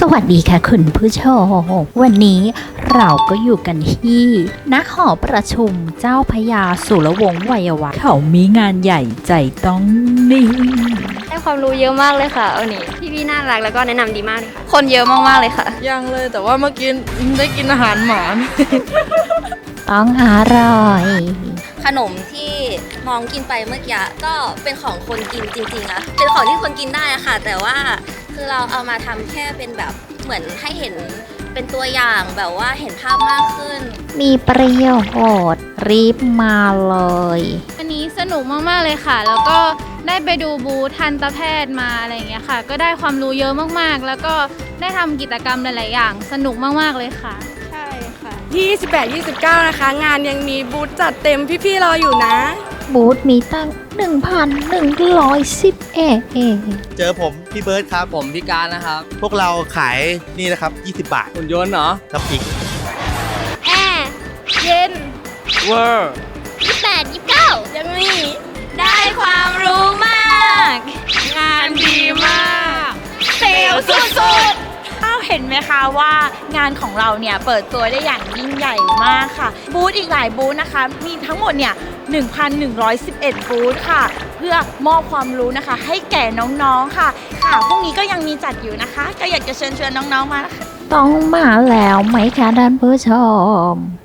สวัสดีค่ะคุณผู้ชม วันนี้เราก็อยู่กันที่ณหอประชุมเจ้าพระยาสุรวงศ์วัยวะ เขามีงานใหญ่ใจต้องนิ่งได้ความรู้เยอะมากเลยค่ะวันนี้พี่พี่น่ารักแล้วก็แนะนำดีมากเลยค่ะคนเยอะมากๆเลยค่ะ ยังเลยแต่ว่าเมื่อกี้ได้กินอาหารหมา ต้องอร่อย ขนมที่น้องกินไปเมื่อกี้ก็เป็นของคนกินจริงๆนะเป็นของที่คนกินได้อะค่ะ แต่ว่า คือเราเอามาทำแค่เป็นแบบเหมือนให้เห็นเป็นตัวอย่างแบบว่าเห็นภาพมากขึ้น มีประโยชน์รีบมาเลยวันนี้สนุกมากๆเลยค่ะ แล้วก็ได้ไปดูบูธทันตแพทย์มาอะไรอย่างเงี้ยค่ะ ก็ได้ความรู้เยอะมากๆ แล้วก็ได้ทำกิจกรรมหลายๆอย่าง สนุกมากๆเลยค่ะ ใช่ค่ะ 28 29 นะคะ งานยังมีบูธจัดเต็มพี่ๆรออยู่นะ บูธมีตั้ง 1,110เอเอเจอผมพี่เบิร์ดครับ ผมพิการนะครับ พวกเราขายนี่นะครับ 20 บาทหุ่นยนต์เหรอน้ำพริกแอร์เย็นเวอร์แปดยี่เก้ายังมีได้ความรู้มาก งานดีมากเซลล์สุดอ้าวเห็นไหมคะว่างานของเราเนี่ยเปิดตัวได้อย่างยิ่งใหญ่มากค่ะ บูธอีกหลายบูธนะคะ มีทั้งหมดเนี่ย 1,111 บูธค่ะ เพื่อมอบความรู้นะคะ ให้แก่น้องๆค่ะ ค่ะพรุ่งนี้ก็ยังมีจัดอยู่นะคะ ก็อยากจะเชิญชวนน้องๆมานะคะ ต้องมาแล้วไหมคะท่านผู้ชม